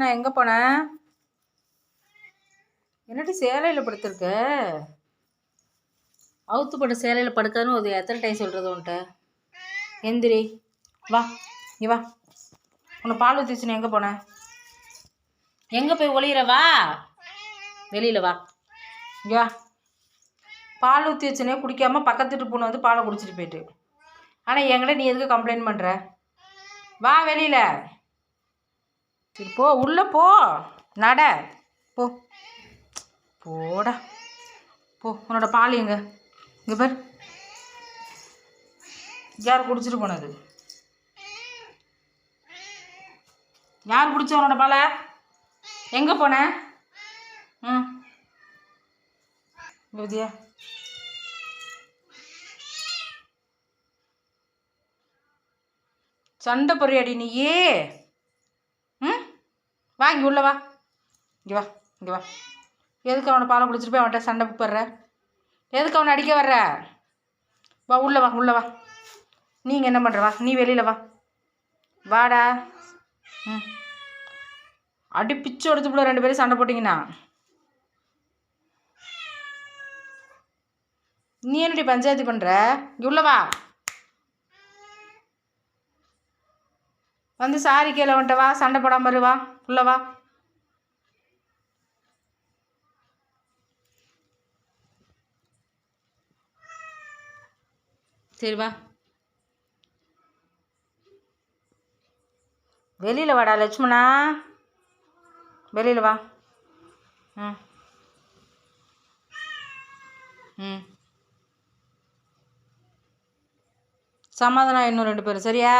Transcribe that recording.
நான் எங்கே போனேன் என்னடி சேலையில் படுத்திருக்க? அவுத்து போட்ட சேலையில் படுக்காதுன்னு ஒரு எத்தனை டைம் சொல்கிறது உன்ட்ட? எந்திரி வா நீ வா. உன்னை பால் ஊற்றிச்சுன்னு எங்கே போனேன் எங்கே போய் ஒளியிற வா. வெளியில் வா. இங்கே வா. பால் ஊற்றி வச்சுனே குடிக்காமல் பக்கத்துட்டு பொண்ணு வந்து பாலை குடிச்சிட்டு போயிட்டு. ஆனால் என்கிட்ட நீ எதுக்கு கம்ப்ளைண்ட் பண்ணுற வா வெளியில். சரி போ உள்ளே போ. நட. போ. போடா. போ உன்னோட பால் எங்க? இங்கே பார். யார் குடிச்சிட்டு போனது? யார் குடிச்ச உன்னோட பாலை? எங்கே போன? ம். விதியா சண்டை பொறியாடி நீயே? வா இங்கே உள்ள வா. இங்கே வா இங்கே வா. எதுக்கு அவனை பாலம் குடிச்சிட்டு போய் அவன்கிட்ட சண்டை போடுற எதுக்கு அவனை அடிக்க வர்ற? வா உள்ள வா உள்ள வா. நீங்கள் என்ன பண்ணுற வா நீ வெளியில் வா. வாடா. ம். அடி பிச்சு எடுத்துப்புல ரெண்டு பேரும் சண்டை போட்டிங்கன்னா. நீ என்னடி பஞ்சாயத்து பண்ணுற இங்கே உள்ளவா வந்து சாரி கீழே வந்துட்ட வா சண்டை போடாமல் இரு வா உள்ள வா. சரி வா. வெளியில் வாடா லட்சுமணா. வெளியில் வா. ம். ம். சமாதானம் இன்னும் ரெண்டு பேரும் சரியா?